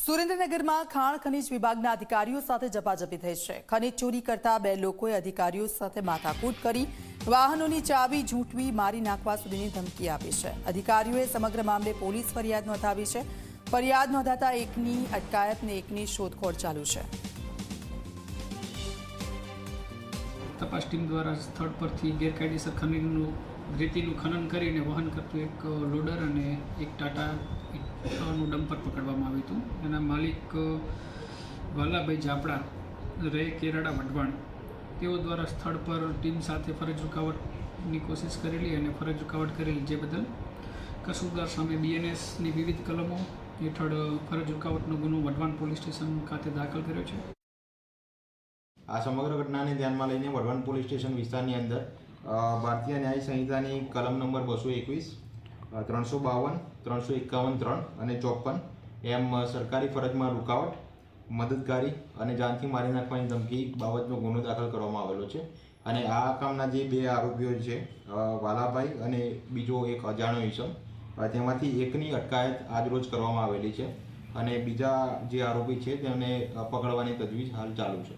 સુરેન્દ્રનગરમાં ખાણ ખનીજ વિભાગના અધિકારીઓ સાથે જપાજપી થઈ છે. ખનીજ ચોરી કરતા બે લોકોએ અધિકારીઓ સાથે માથાકૂટ કરી વાહનોની ચાવી ઝૂંટવી મારી નાખવા સુધીની ધમકી આપી છે. અધિકારીઓએ સમગ્ર મામલે પોલીસ ફરિયાદ નોંધાવી છે. ફરિયાદ નોંધાતા એકની અટકાયત ને એકની શોધખોળ ચાલુ છે. તપાસ ટીમ દ્વારા સ્થળ પરથી ગેરકાયદેસર ખનીજનું રેતીનું ખનન કરીને વહન કરતું એક લોડર અને એક ટાટા ડમ્પર પકડવામાં અ, વાલાભાઈ જાપડા રે કેરાડા વઢવાણ. તેઓ દ્વારા સ્થળ પર ટીમ સાથે ફરજ રૂકાવટની કોશિશ કરેલી અને ફરજ રૂકાવટ કરેલી જે બદલ કસૂરદાર સામે બીએનએસની વિવિધ કલમો હેઠળ ફરજ રૂકાવટનો ગુનો વઢવાણ પોલીસ સ્ટેશન ખાતે દાખલ કર્યો છે. આ સમગ્ર ઘટનાને ધ્યાનમાં લઈને વઢવાણ પોલીસ સ્ટેશન વિસ્તારની અંદર ભારતીય ન્યાય સંહિતાની કલમ નંબર બસો એકવીસ ત્રણસો બાવન ત્રણસો એકાવન ત્રણ અને ચોપન એમ સરકારી ફરજમાં રૂકાવટ, મદદગારી અને જાનથી મારી નાખવાની ધમકી બાબતનો ગુનો દાખલ કરવામાં આવેલો છે. અને આ કામના જે બે આરોપીઓ છે વાલાભાઈ અને બીજો એક અજાણ્યો ઈસમ તેમાંથી એકની અટકાયત આજરોજ કરવામાં આવેલી છે અને બીજા જે આરોપી છે, તેમને પકડવાની તજવીજ હાલ ચાલુ છે.